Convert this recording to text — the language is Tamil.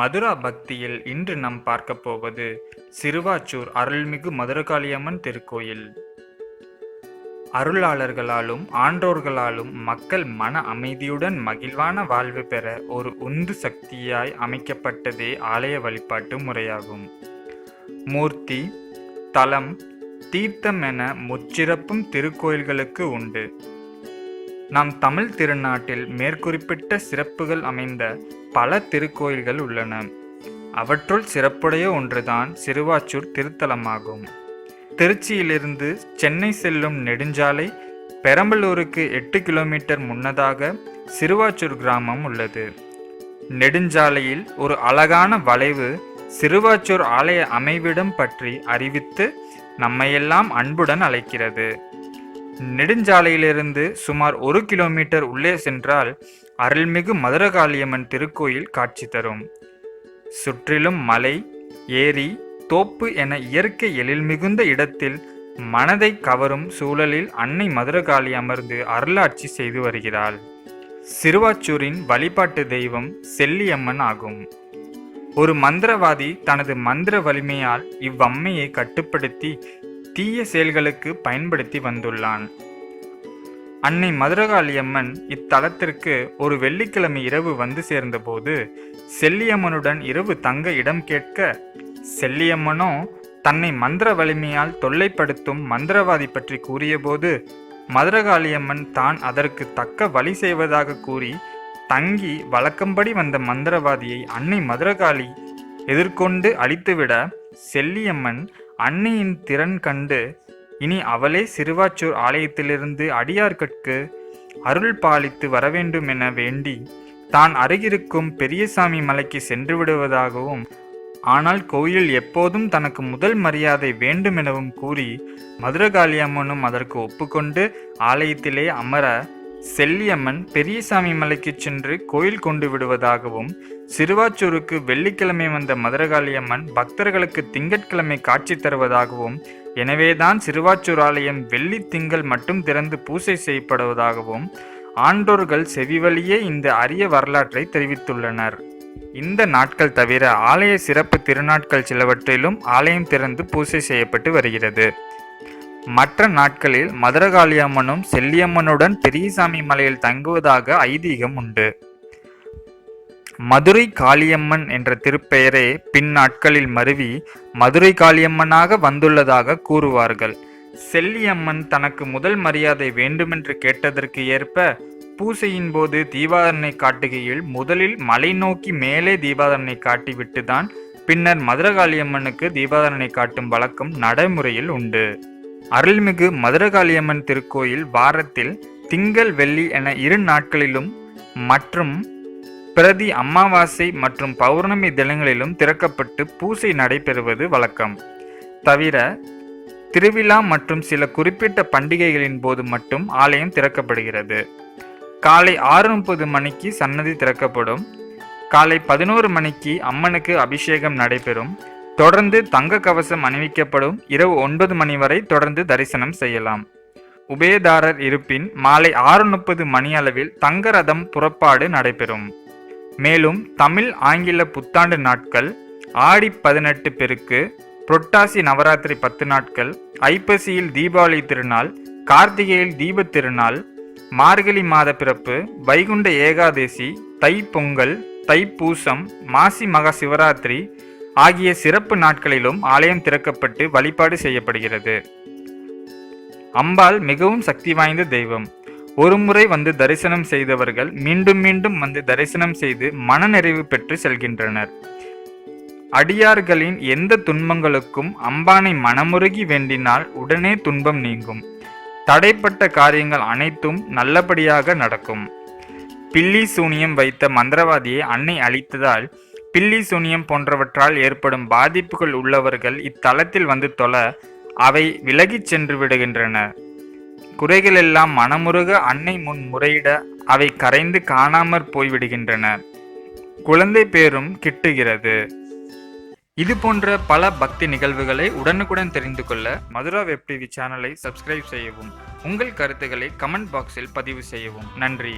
மதுரா பக்தியில் இன்று நாம் பார்க்கப் போவது சிறுவாச்சூர் அருள்மிகு மதுரகாளியம்மன் திருக்கோயில். அருளாளர்களாலும் ஆன்றோர்களாலும் மக்கள் மன அமைதியுடன் மகிழ்வான வாழ்வு பெற ஒரு உந்து சக்தியாய் அமைக்கப்பட்டதே ஆலய வழிபாட்டு முறையாகும். மூர்த்தி தலம் தீர்த்தம் என முச்சிறப்பும் திருக்கோயில்களுக்கு உண்டு. நம் தமிழ் திருநாட்டில் மேற்குறிப்பிட்ட சிறப்புகள் அமைந்த பல திருக்கோயில்கள் உள்ளன. அவற்றுள் சிறப்புடைய ஒன்றுதான் சிறுவாச்சூர் திருத்தலமாகும். திருச்சியிலிருந்து சென்னை செல்லும் நெடுஞ்சாலை பெரம்பலூருக்கு எட்டு கிலோமீட்டர் முன்னதாக சிறுவாச்சூர் கிராமம் உள்ளது. நெடுஞ்சாலையில் ஒரு அழகான வளைவு சிறுவாச்சூர் ஆலய அமைவிடம் பற்றி அறிவித்து நம்மையெல்லாம் அன்புடன் அழைக்கிறது. நெடுஞ்சாலையிலிருந்து சுமார் ஒரு கிலோமீட்டர் உள்ளே சென்றால் அருள்மிகு மதுரகாளியம்மன் திருக்கோயில் காட்சி தரும். சுற்றிலும் மலை ஏரி தோப்பு என இயற்கை எழில் மிகுந்த இடத்தில் மனதை கவரும் சூழலில் அன்னை மதுரகாளி அமர்ந்து அருளாட்சி செய்து வருகிறாள். சிறுவாச்சூரின் வழிபாட்டு தெய்வம் செல்லியம்மன் ஆகும். ஒரு மந்திரவாதி தனது மந்திர வலிமையால் இவ்வம்மையை கட்டுப்படுத்தி தீய செயல்களுக்கு பயன்படுத்தி வந்துள்ளான். அன்னை மதுரகாளியம்மன் இத்தலத்திற்கு ஒரு வெள்ளிக்கிழமை இரவு வந்து சேர்ந்தபோது செல்லியம்மனுடன் இரவு தங்க இடம் கேட்க செல்லியம்மனோ தன்னை மந்திர வலிமையால் தொல்லைப்படுத்தும் மந்திரவாதி பற்றி கூறியபோது மதுரகாளியம்மன் தான் அதற்கு தக்க வழி செய்வதாக கூறி தங்கி வழக்கம்படி வந்த மந்திரவாதியை அன்னை மதுரகாளி எதிர்கொண்டு அழித்துவிட செல்லியம்மன் அன்னையின் திறன் கண்டு இனி அவளே சிறுவாச்சூர் ஆலயத்திலிருந்து அடியார்கட்கு அருள் பாலித்து வரவேண்டும் என வேண்டி தான் அருகிருக்கும் பெரியசாமி மலைக்கு சென்று விடுவதாகவும் ஆனால் கோயில் எப்போதும் தனக்கு முதல் மரியாதை வேண்டுமெனவும் கூறி மதுரகாளியம்மனும் அதற்கு ஒப்புக்கொண்டு ஆலயத்திலே அமர செல்லியம்மன் பெரியசாமி மலைக்கு சென்று கோயில் கொண்டு விடுவதாகவும் சிறுவாச்சூருக்கு வெள்ளிக்கிழமை வந்த மதுரகாளியம்மன் பக்தர்களுக்கு திங்கட்கிழமை காட்சி தருவதாகவும் எனவேதான் சிறுவாச்சூர் ஆலயம் வெள்ளி திங்கள் மட்டும் திறந்து பூசை செய்யப்படுவதாகவும் ஆண்டோர்கள் செவிவழியே இந்த அரிய வரலாற்றை தெரிவித்துள்ளனர். இந்த நாட்கள் தவிர ஆலய சிறப்பு திருநாட்கள் சிலவற்றிலும் ஆலயம் திறந்து பூசை செய்யப்பட்டு வருகிறது. மற்ற நாட்களில் மதுரகாளியம்மனும் செல்லியம்மனுடன் பெரியசாமி மலையில் தங்குவதாக ஐதீகம் உண்டு. மதுரை காளியம்மன் என்ற திருப்பெயரே பின் நாட்களில் மருவி மதுரை காளியம்மனாக வந்துள்ளதாக கூறுவார்கள். செல்லியம்மன் தனக்கு முதல் மரியாதை வேண்டுமென்று கேட்டதற்கு ஏற்ப பூசையின் போது தீபாதனை காட்டுகையில் முதலில் மலை நோக்கி மேலே தீபாதனை காட்டிவிட்டுதான் பின்னர் மதுரகாளியம்மனுக்கு தீபாதனை காட்டும் வழக்கம் நடைமுறையில் உண்டு. அருள்மிகு மதுரகாளியம்மன் திருக்கோயில் வாரத்தில் திங்கள் வெள்ளி என இரு நாட்களிலும் மற்றும் பிரதி அமாவாசை மற்றும் பௌர்ணமி தினங்களிலும் திறக்கப்பட்டு பூசை நடைபெறுவது வழக்கம். தவிர திருவிழா மற்றும் சில குறிப்பிட்ட பண்டிகைகளின் போது மட்டும் ஆலயம் திறக்கப்படுகிறது. காலை ஆறு முப்பது மணிக்கு சன்னதி திறக்கப்படும். காலை பதினோரு மணிக்கு அம்மனுக்கு அபிஷேகம் நடைபெறும். தொடர்ந்து தங்க கவசம் அணிவிக்கப்படும் இரவு ஒன்பது மணி வரை தொடர்ந்து தரிசனம் செய்யலாம். உபயதாரர் இருப்பின் மாலை ஆறு முப்பது மணி அளவில் தங்க ரதம் புறப்பாடு நடைபெறும். மேலும் தமிழ் ஆங்கில புத்தாண்டு நாட்கள் ஆடி பதினெட்டு பெருக்கு புரட்டாசி நவராத்திரி பத்து நாட்கள் ஐப்பசியில் தீபாவளி திருநாள் கார்த்திகையில் தீபத் திருநாள் மார்கழி மாத பிறப்பு வைகுண்ட ஏகாதசி தை பொங்கல் தைப்பூசம் மாசி மகா சிவராத்திரி ஆகிய சிறப்பு நாட்களிலும் ஆலயம் திறக்கப்பட்டு வழிபாடு செய்யப்படுகிறது. அம்பாள் மிகவும் சக்தி வாய்ந்த தெய்வம். ஒருமுறை வந்து தரிசனம் செய்தவர்கள் மீண்டும் மீண்டும் வந்து தரிசனம் செய்து மனநிறைவு பெற்று செல்கின்றனர். அடியார்களின் எந்த துன்பங்களுக்கும் அம்பானை மனமுருகி வேண்டினால் உடனே துன்பம் நீங்கும். தடைப்பட்ட காரியங்கள் அனைத்தும் நல்லபடியாக நடக்கும். பில்லி சூனியம் வைத்த மந்திரவாதியை அன்னை அழித்ததால் பில்லி சூனியம் போன்றவற்றால் ஏற்படும் பாதிப்புகள் உள்ளவர்கள் இத்தலத்தில் வந்து தொல அவை விலகிச் சென்று விடுகின்றன. குறைகளெல்லாம் மனமுருக அன்னை முன் முறையிட அவை கரைந்து காணாமற் போய்விடுகின்றன. குழந்தை பேரும் கிட்டுகிறது. இது போன்ற பல பக்தி நிகழ்வுகளை உடனுக்குடன் தெரிந்து கொள்ள மதுரா வெப் டிவி சேனலை சப்ஸ்கிரைப் செய்யவும் உங்கள் கருத்துக்களை கமெண்ட் பாக்ஸில் பதிவு செய்யவும். நன்றி.